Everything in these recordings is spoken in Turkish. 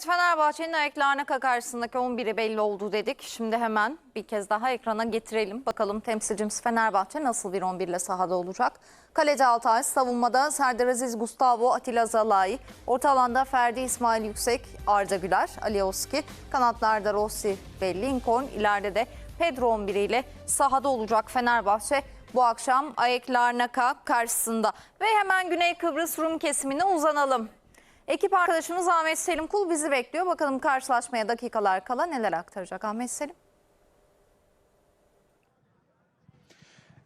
Evet Fenerbahçe'nin ayaklarına karşısındaki 11'i belli oldu dedik. Şimdi hemen bir kez daha ekrana getirelim. Bakalım temsilcimiz Fenerbahçe nasıl bir 11 ile sahada olacak? Kaleci Altay, savunmada Serdar Aziz, Gustavo, Atilla Zalai. Orta alanda Ferdi İsmail Yüksek, Arda Güler, Alioski. Kanatlarda Rossi ve Lincoln. İleride de Pedro 11 ile sahada olacak Fenerbahçe. Bu akşam Ayek Larnaka karşısında. Ve hemen Güney Kıbrıs Rum kesimine uzanalım. Ekip arkadaşımız Ahmet Selim Kul bizi bekliyor. Bakalım karşılaşmaya dakikalar kala neler aktaracak Ahmet Selim?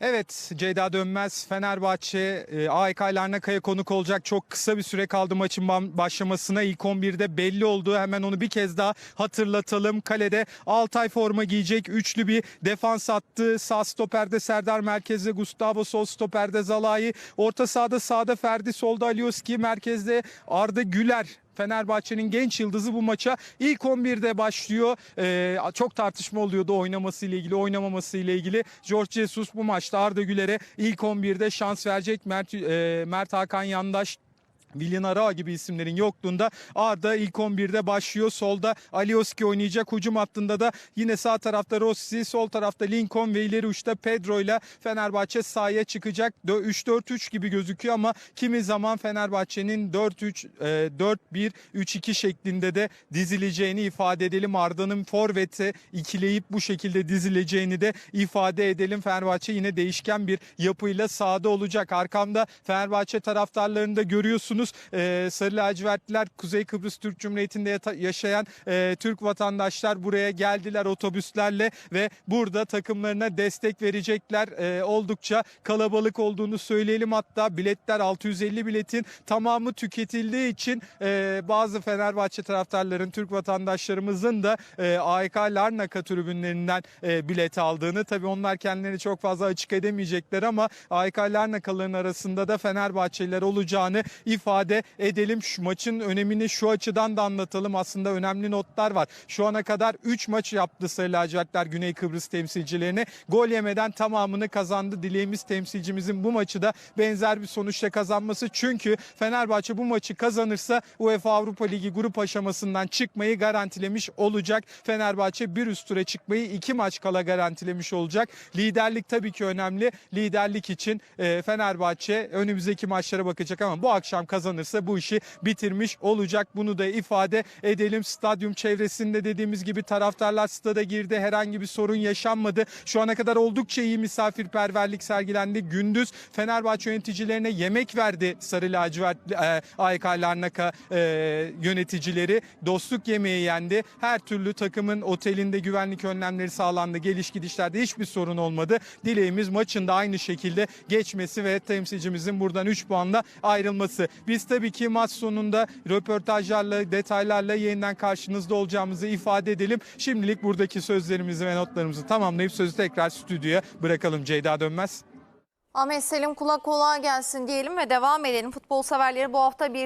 Evet Ceyda Dönmez Fenerbahçe e, AEK Larnaka'ya konuk olacak. Çok kısa bir süre kaldı maçın başlamasına. İlk 11'de belli oldu. Hemen onu bir kez daha hatırlatalım. Kalede Altay forma giyecek. Üçlü bir defans attı. Sağ stoperde Serdar merkezde Gustavo sol stoperde Zalai. Orta sahada sağda Ferdi solda Alioski merkezde Arda Güler Fenerbahçe'nin genç yıldızı bu maça ilk 11'de başlıyor. Ee, çok tartışma oluyordu oynaması ile ilgili, oynamaması ile ilgili. George Jesus bu maçta Arda Güler'e ilk 11'de şans verecek. Mert, e, Mert Hakan Yandaş Willian Ara gibi isimlerin yokluğunda Arda ilk 11'de başlıyor. Solda Alioski oynayacak. Hücum hattında da yine sağ tarafta Rossi, sol tarafta Lincoln ve ileri uçta Pedro ile Fenerbahçe sahaya çıkacak. Dö- 3-4-3 gibi gözüküyor ama kimi zaman Fenerbahçe'nin 4-3 e, 4-1-3-2 şeklinde de dizileceğini ifade edelim. Arda'nın forvete ikileyip bu şekilde dizileceğini de ifade edelim. Fenerbahçe yine değişken bir yapıyla sahada olacak. Arkamda Fenerbahçe taraftarlarını da görüyorsunuz. Ee, Sarı lacivertliler Kuzey Kıbrıs Türk Cumhuriyeti'nde yaşayan e, Türk vatandaşlar buraya geldiler otobüslerle ve burada takımlarına destek verecekler. Ee, oldukça kalabalık olduğunu söyleyelim. Hatta biletler 650 biletin tamamı tüketildiği için e, bazı Fenerbahçe taraftarların, Türk vatandaşlarımızın da e, AEK Larnaka tribünlerinden e, bilet aldığını. Tabii onlar kendilerini çok fazla açık edemeyecekler ama AEK Larnakaların arasında da Fenerbahçeliler olacağını ifade edelim. Şu maçın önemini şu açıdan da anlatalım. Aslında önemli notlar var. Şu ana kadar 3 maç yaptı Sarı Lacivertler Güney Kıbrıs temsilcilerine. Gol yemeden tamamını kazandı. Dileğimiz temsilcimizin bu maçı da benzer bir sonuçla kazanması. Çünkü Fenerbahçe bu maçı kazanırsa UEFA Avrupa Ligi grup aşamasından çıkmayı garantilemiş olacak. Fenerbahçe bir üst tura çıkmayı iki maç kala garantilemiş olacak. Liderlik tabii ki önemli. Liderlik için e, Fenerbahçe önümüzdeki maçlara bakacak ama bu akşam kazanırsa bu işi bitirmiş olacak. Bunu da ifade edelim. Stadyum çevresinde dediğimiz gibi taraftarlar stada girdi. Herhangi bir sorun yaşanmadı. Şu ana kadar oldukça iyi misafirperverlik sergilendi. Gündüz Fenerbahçe yöneticilerine yemek verdi Sarı Lacivert e, AYK Larnaka e, yöneticileri. Dostluk yemeği yendi. Her türlü takımın otelinde güvenlik önlemleri sağlandı. Geliş gidişlerde hiçbir sorun olmadı. Dileğimiz maçın da aynı şekilde geçmesi ve temsilcimizin buradan 3 puanla ayrılması. Biz tabii ki maç sonunda röportajlarla, detaylarla yeniden karşınızda olacağımızı ifade edelim. Şimdilik buradaki sözlerimizi ve notlarımızı tamamlayıp sözü tekrar stüdyoya bırakalım Ceyda Dönmez. Ahmet Selim Kulak kolay gelsin diyelim ve devam edelim. Futbol severleri bu hafta bir